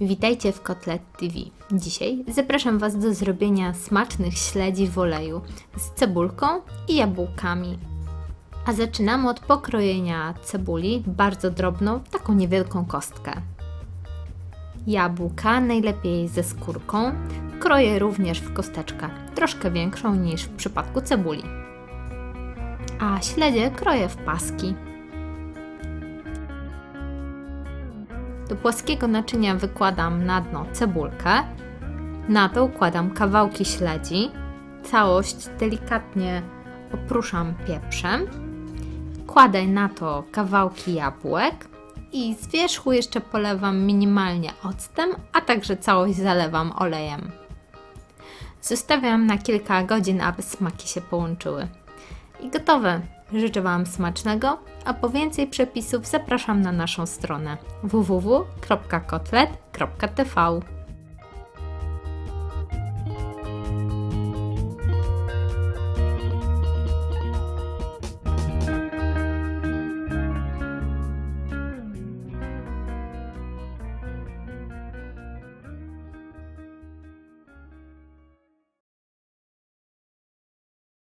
Witajcie w Kotlet TV. Dzisiaj zapraszam Was do zrobienia smacznych śledzi w oleju z cebulką i jabłkami. A zaczynamy od pokrojenia cebuli bardzo drobną, taką niewielką kostkę. Jabłka, najlepiej ze skórką, kroję również w kosteczkę, troszkę większą niż w przypadku cebuli. A śledzie kroję w paski. Do płaskiego naczynia wykładam na dno cebulkę, na to układam kawałki śledzi, całość delikatnie opruszam pieprzem, kładę na to kawałki jabłek i z wierzchu jeszcze polewam minimalnie octem, a także całość zalewam olejem. Zostawiam na kilka godzin, aby smaki się połączyły. I gotowe. Życzę Wam smacznego, a po więcej przepisów zapraszam na naszą stronę www.kotlet.tv.